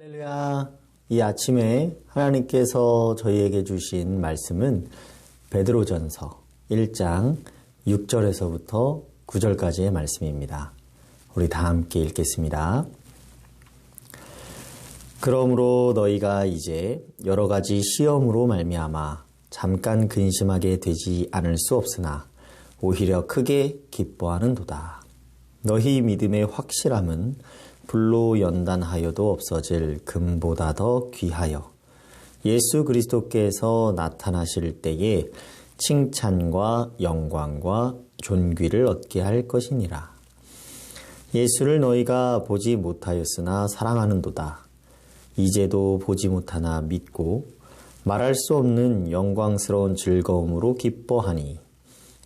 할렐루야. 이 아침에 하나님께서 저희에게 주신 말씀은 베드로전서 1장 6절에서부터 9절까지의 말씀입니다. 우리 다 함께 읽겠습니다. 그러므로 너희가 이제 여러 가지 시험으로 말미암아 잠깐 근심하게 되지 않을 수 없으나 오히려 크게 기뻐하는도다. 너희 믿음의 확실함은 불로 연단하여도 없어질 금보다 더 귀하여 예수 그리스도께서 나타나실 때에 칭찬과 영광과 존귀를 얻게 할 것이니라. 예수를 너희가 보지 못하였으나 사랑하는도다. 이제도 보지 못하나 믿고 말할 수 없는 영광스러운 즐거움으로 기뻐하니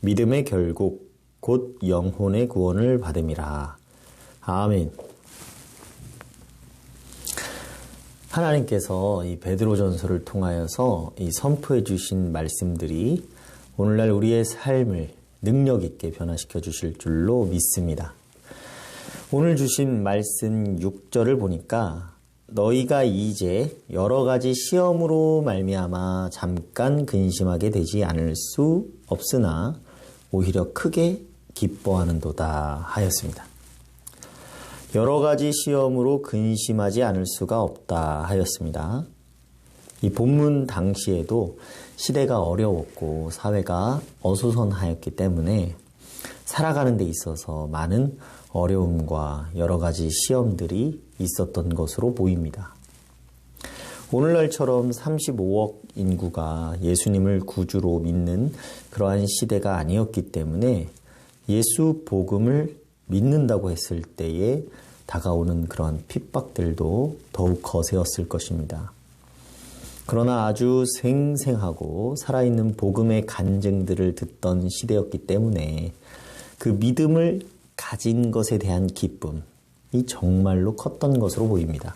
믿음의 결국 곧 영혼의 구원을 받음이라. 아멘. 하나님께서 이 베드로 전서를 통하여서 이 선포해 주신 말씀들이 오늘날 우리의 삶을 능력 있게 변화시켜 주실 줄로 믿습니다. 오늘 주신 말씀 6절을 보니까 너희가 이제 여러 가지 시험으로 말미암아 잠깐 근심하게 되지 않을 수 없으나 오히려 크게 기뻐하는도다 하였습니다. 여러 가지 시험으로 근심하지 않을 수가 없다 하였습니다. 이 본문 당시에도 시대가 어려웠고 사회가 어수선하였기 때문에 살아가는 데 있어서 많은 어려움과 여러 가지 시험들이 있었던 것으로 보입니다. 오늘날처럼 35억 인구가 예수님을 구주로 믿는 그러한 시대가 아니었기 때문에 예수 복음을 믿는다고 했을 때에 다가오는 그런 핍박들도 더욱 거세었을 것입니다. 그러나 아주 생생하고 살아있는 복음의 간증들을 듣던 시대였기 때문에 그 믿음을 가진 것에 대한 기쁨이 정말로 컸던 것으로 보입니다.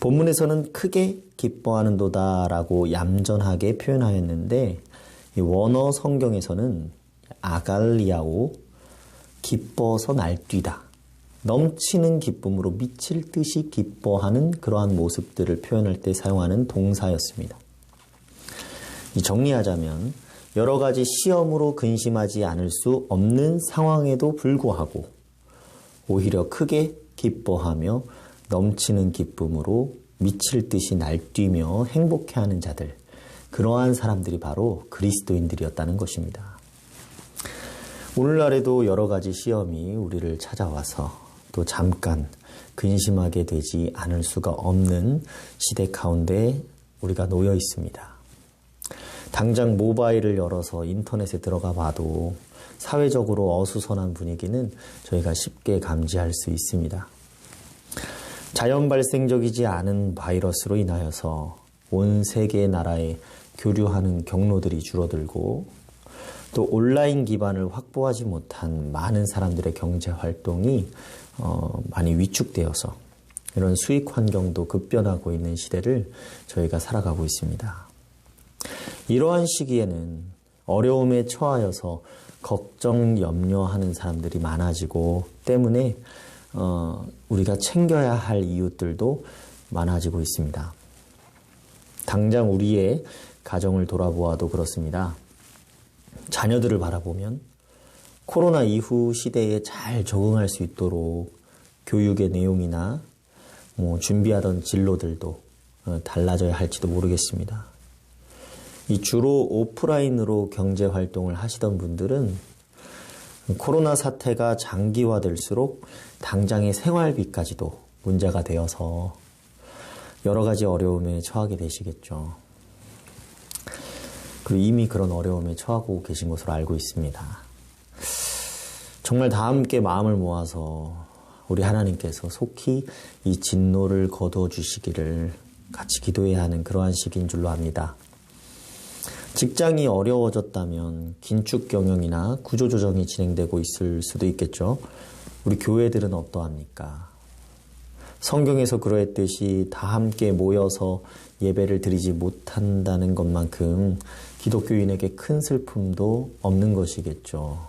본문에서는 크게 기뻐하는도다 라고 얌전하게 표현하였는데 원어 성경에서는 아갈리아오 기뻐서 날뛰다 넘치는 기쁨으로 미칠 듯이 기뻐하는 그러한 모습들을 표현할 때 사용하는 동사였습니다. 정리하자면 여러 가지 시험으로 근심하지 않을 수 없는 상황에도 불구하고 오히려 크게 기뻐하며 넘치는 기쁨으로 미칠 듯이 날뛰며 행복해하는 자들 그러한 사람들이 바로 그리스도인들이었다는 것입니다. 오늘날에도 여러 가지 시험이 우리를 찾아와서 또 잠깐 근심하게 되지 않을 수가 없는 시대 가운데 우리가 놓여 있습니다. 당장 모바일을 열어서 인터넷에 들어가 봐도 사회적으로 어수선한 분위기는 저희가 쉽게 감지할 수 있습니다. 자연 발생적이지 않은 바이러스로 인하여서 온 세계 나라에 교류하는 경로들이 줄어들고 또 온라인 기반을 확보하지 못한 많은 사람들의 경제 활동이 어, 많이 위축되어서 이런 수익 환경도 급변하고 있는 시대를 저희가 살아가고 있습니다. 이러한 시기에는 어려움에 처하여서 걱정, 염려하는 사람들이 많아지고 때문에 어, 우리가 챙겨야 할 이웃들도 많아지고 있습니다. 당장 우리의 가정을 돌아보아도 그렇습니다. 자녀들을 바라보면 코로나 이후 시대에 잘 적응할 수 있도록 교육의 내용이나 뭐 준비하던 진로들도 어, 달라져야 할지도 모르겠습니다. 이 주로 오프라인으로 경제 활동을 하시던 분들은 코로나 사태가 장기화될수록 당장의 생활비까지도 문제가 되어서 여러 가지 어려움에 처하게 되시겠죠. 그리고 이미 그런 어려움에 처하고 계신 것으로 알고 있습니다. 정말 다 함께 마음을 모아서 우리 하나님께서 속히 이 진노를 거두어 주시기를 같이 기도해야 하는 그러한 시기인 줄로 압니다. 직장이 어려워졌다면 긴축 경영이나 구조 조정이 진행되고 있을 수도 있겠죠. 우리 교회들은 어떠합니까? 성경에서 그러했듯이 다 함께 모여서 예배를 드리지 못한다는 것만큼 기독교인에게 큰 슬픔도 없는 것이겠죠.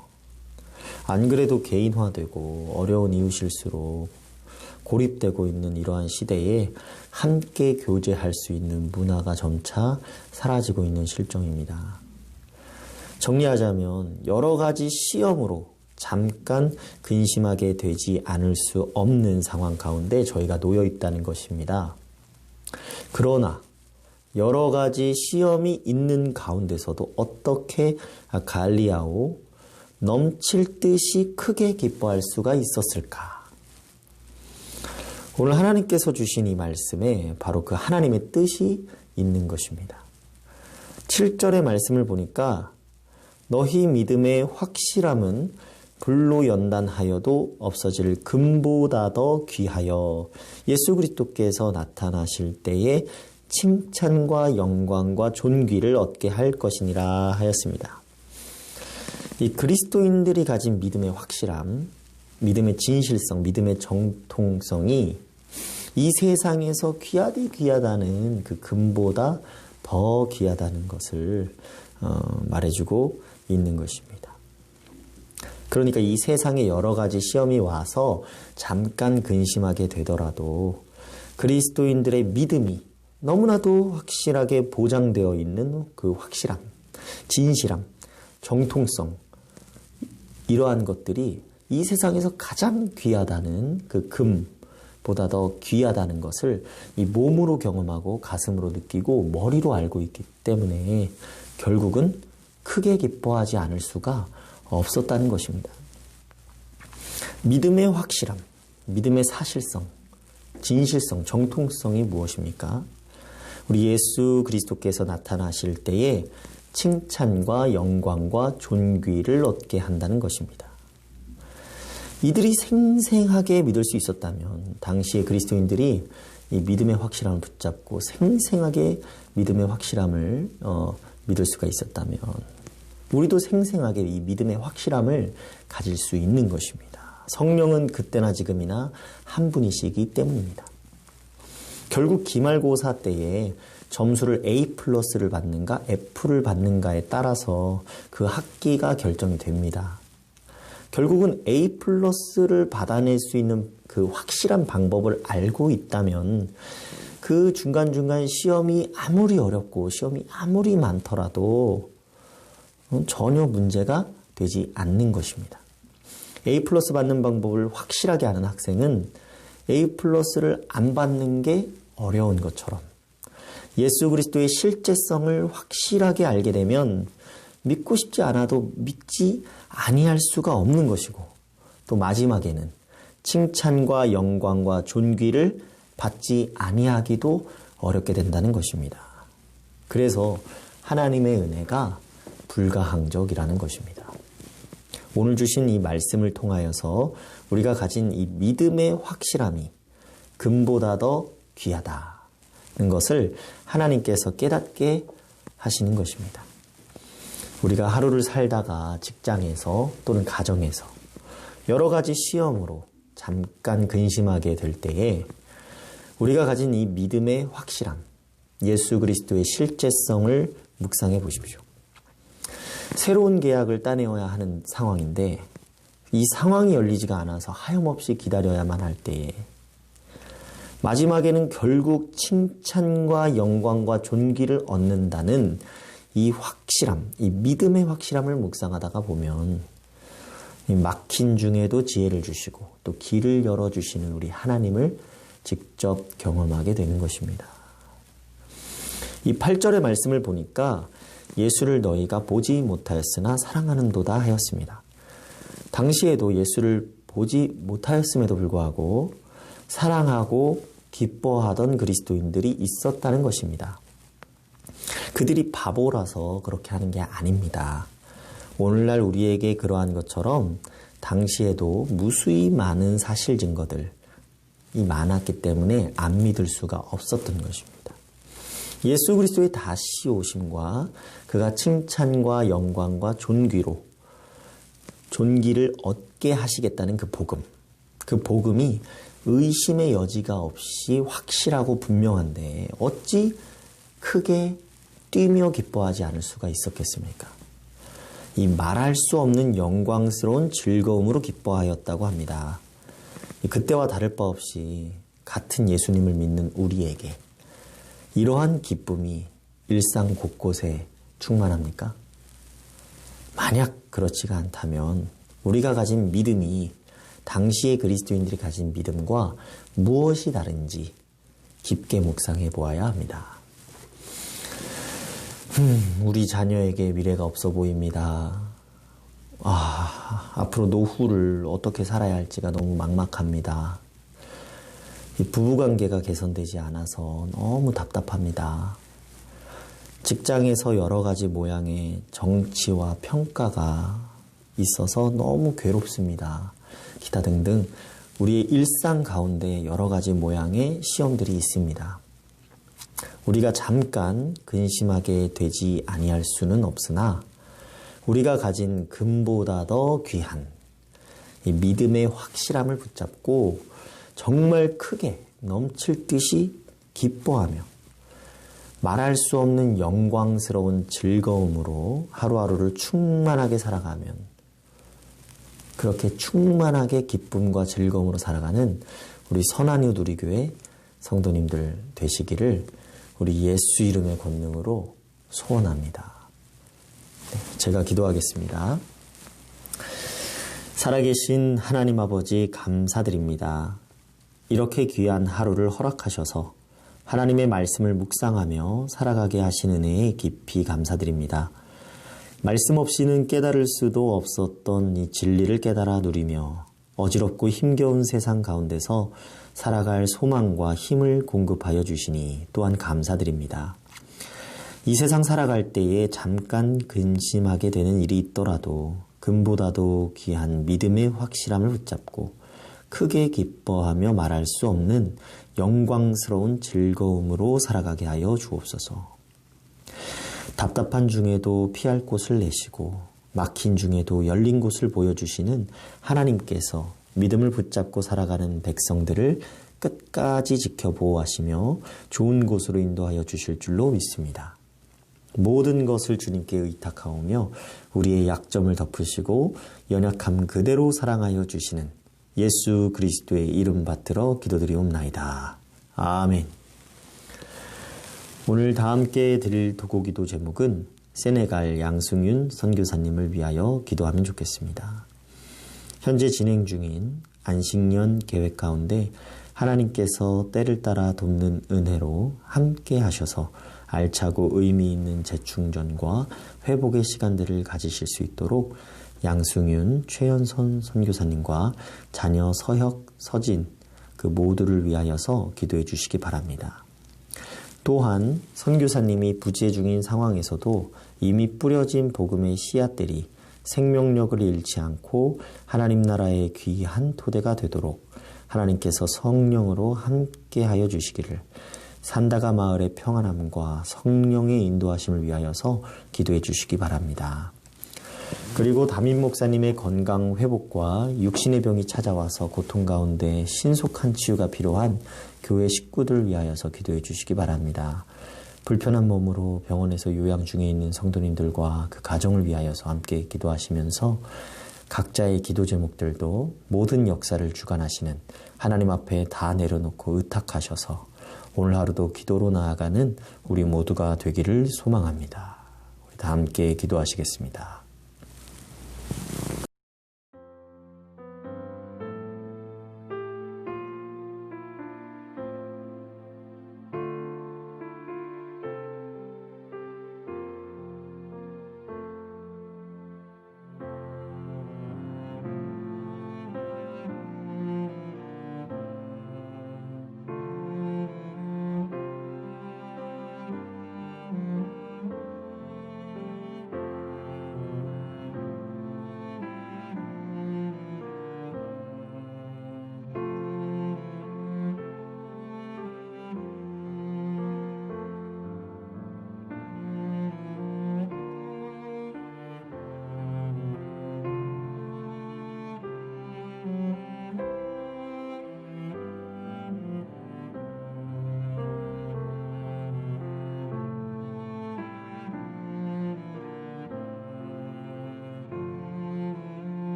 안 그래도 개인화되고 어려운 이웃일수록 고립되고 있는 이러한 시대에 함께 교제할 수 있는 문화가 점차 사라지고 있는 실정입니다. 정리하자면 여러 가지 시험으로 잠깐 근심하게 되지 않을 수 없는 상황 가운데 저희가 놓여 있다는 것입니다. 그러나 여러 가지 시험이 있는 가운데서도 어떻게 갈리하오 넘칠 듯이 크게 기뻐할 수가 있었을까? 오늘 하나님께서 주신 이 말씀에 바로 그 하나님의 뜻이 있는 것입니다. 7절의 말씀을 보니까 너희 믿음의 확실함은 불로 연단하여도 없어질 금보다 더 귀하여 예수 그리스도께서 나타나실 때에 칭찬과 영광과 존귀를 얻게 할 것이니라 하였습니다. 이 그리스도인들이 가진 믿음의 확실함, 믿음의 진실성, 믿음의 정통성이 이 세상에서 귀하디 귀하다는 그 금보다 더 귀하다는 것을 어, 말해주고 있는 것입니다. 그러니까 이 세상에 여러 가지 시험이 와서 잠깐 근심하게 되더라도 그리스도인들의 믿음이 너무나도 확실하게 보장되어 있는 그 확실함, 진실함, 정통성, 이러한 것들이 이 세상에서 가장 귀하다는 그 금보다 더 귀하다는 것을 이 몸으로 경험하고 가슴으로 느끼고 머리로 알고 있기 때문에 결국은 크게 기뻐하지 않을 수가 없었다는 것입니다. 믿음의 확실함, 믿음의 사실성, 진실성, 정통성이 무엇입니까? 우리 예수 그리스도께서 나타나실 때에 칭찬과 영광과 존귀를 얻게 한다는 것입니다. 이들이 생생하게 믿을 수 있었다면 당시의 그리스도인들이 이 믿음의 확실함을 붙잡고 생생하게 믿음의 확실함을 어, 믿을 수가 있었다면 우리도 생생하게 이 믿음의 확실함을 가질 수 있는 것입니다. 성령은 그때나 지금이나 한 분이시기 때문입니다. 결국 기말고사 때에 점수를 A 플러스를 받는가 F를 받는가에 따라서 그 학기가 결정이 됩니다. 결국은 A 플러스를 받아낼 수 있는 그 확실한 방법을 알고 있다면 그 중간중간 시험이 아무리 어렵고 시험이 아무리 많더라도 전혀 문제가 되지 않는 것입니다. A 플러스 받는 방법을 확실하게 아는 학생은 A 플러스를 안 받는 게 어려운 것처럼 예수 그리스도의 실제성을 확실하게 알게 되면 믿고 싶지 않아도 믿지 아니할 수가 없는 것이고 또 마지막에는 칭찬과 영광과 존귀를 받지 아니하기도 어렵게 된다는 것입니다. 그래서 하나님의 은혜가 불가항적이라는 것입니다. 오늘 주신 이 말씀을 통하여서 우리가 가진 이 믿음의 확실함이 금보다 더 귀하다는 것을 하나님께서 깨닫게 하시는 것입니다. 우리가 하루를 살다가 직장에서 또는 가정에서 여러 가지 시험으로 잠깐 근심하게 될 때에 우리가 가진 이 믿음의 확실함, 예수 그리스도의 실제성을 묵상해 보십시오. 새로운 계약을 따내어야 하는 상황인데 이 상황이 열리지가 않아서 하염없이 기다려야만 할 때에 마지막에는 결국 칭찬과 영광과 존귀를 얻는다는 이 확실함, 이 믿음의 확실함을 묵상하다가 보면 막힌 중에도 지혜를 주시고 또 길을 열어주시는 우리 하나님을 직접 경험하게 되는 것입니다. 이 8절의 말씀을 보니까 예수를 너희가 보지 못하였으나 사랑하는도다 하였습니다. 당시에도 예수를 보지 못하였음에도 불구하고 사랑하고 기뻐하던 그리스도인들이 있었다는 것입니다. 그들이 바보라서 그렇게 하는 게 아닙니다. 오늘날 우리에게 그러한 것처럼 당시에도 무수히 많은 사실 증거들이 많았기 때문에 안 믿을 수가 없었던 것입니다. 예수 그리스도의 다시 오심과 그가 칭찬과 영광과 존귀로 존귀를 얻게 하시겠다는 그 복음. 그 복음이 의심의 여지가 없이 확실하고 분명한데 어찌 크게 뛰며 기뻐하지 않을 수가 있었겠습니까? 이 말할 수 없는 영광스러운 즐거움으로 기뻐하였다고 합니다. 그때와 다를 바 없이 같은 예수님을 믿는 우리에게 이러한 기쁨이 일상 곳곳에 충만합니까? 만약 그렇지가 않다면 우리가 가진 믿음이 당시의 그리스도인들이 가진 믿음과 무엇이 다른지 깊게 묵상해 보아야 합니다. 음, 우리 자녀에게 미래가 없어 보입니다. 아, 앞으로 노후를 어떻게 살아야 할지가 너무 막막합니다. 부부관계가 개선되지 않아서 너무 답답합니다. 직장에서 여러 가지 모양의 정치와 평가가 있어서 너무 괴롭습니다. 기타 등등 우리의 일상 가운데 여러 가지 모양의 시험들이 있습니다. 우리가 잠깐 근심하게 되지 아니할 수는 없으나 우리가 가진 금보다 더 귀한 믿음의 확실함을 붙잡고 정말 크게 넘칠 듯이 기뻐하며 말할 수 없는 영광스러운 즐거움으로 하루하루를 충만하게 살아가면 그렇게 충만하게 기쁨과 즐거움으로 살아가는 우리 선한 이웃 우리 교회 성도님들 되시기를 우리 예수 이름의 권능으로 소원합니다. 네, 제가 기도하겠습니다. 살아계신 하나님 아버지 감사드립니다. 이렇게 귀한 하루를 허락하셔서 하나님의 말씀을 묵상하며 살아가게 하신 은혜에 깊이 감사드립니다. 말씀 없이는 깨달을 수도 없었던 이 진리를 깨달아 누리며 어지럽고 힘겨운 세상 가운데서 살아갈 소망과 힘을 공급하여 주시니 또한 감사드립니다. 이 세상 살아갈 때에 잠깐 근심하게 되는 일이 있더라도 금보다도 귀한 믿음의 확실함을 붙잡고 크게 기뻐하며 말할 수 없는 영광스러운 즐거움으로 살아가게 하여 주옵소서. 답답한 중에도 피할 곳을 내시고 막힌 중에도 열린 곳을 보여주시는 하나님께서 믿음을 붙잡고 살아가는 백성들을 끝까지 지켜 보호하시며 좋은 곳으로 인도하여 주실 줄로 믿습니다. 모든 것을 주님께 의탁하오며 우리의 약점을 덮으시고 연약함 그대로 사랑하여 주시는 예수 그리스도의 이름 받들어 기도드리옵나이다. 아멘. 오늘 다 함께 드릴 도고기도 제목은 세네갈 양승윤 선교사님을 위하여 기도하면 좋겠습니다. 현재 진행 중인 안식년 계획 가운데 하나님께서 때를 따라 돕는 은혜로 함께 하셔서 알차고 의미 있는 재충전과 회복의 시간들을 가지실 수 있도록 양승윤, 최연선 선교사님과 자녀 서혁, 서진 그 모두를 위하여서 기도해 주시기 바랍니다. 또한 선교사님이 부재 중인 상황에서도 이미 뿌려진 복음의 씨앗들이 생명력을 잃지 않고 하나님 나라의 귀한 토대가 되도록 하나님께서 성령으로 함께하여 주시기를 산다가 마을의 평안함과 성령의 인도하심을 위하여서 기도해 주시기 바랍니다. 그리고 담임 목사님의 건강 회복과 육신의 병이 찾아와서 고통 가운데 신속한 치유가 필요한 교회 식구들 위하여서 기도해 주시기 바랍니다. 불편한 몸으로 병원에서 요양 중에 있는 성도님들과 그 가정을 위하여서 함께 기도하시면서 각자의 기도 제목들도 모든 역사를 주관하시는 하나님 앞에 다 내려놓고 의탁하셔서 오늘 하루도 기도로 나아가는 우리 모두가 되기를 소망합니다. 우리 다 함께 기도하시겠습니다.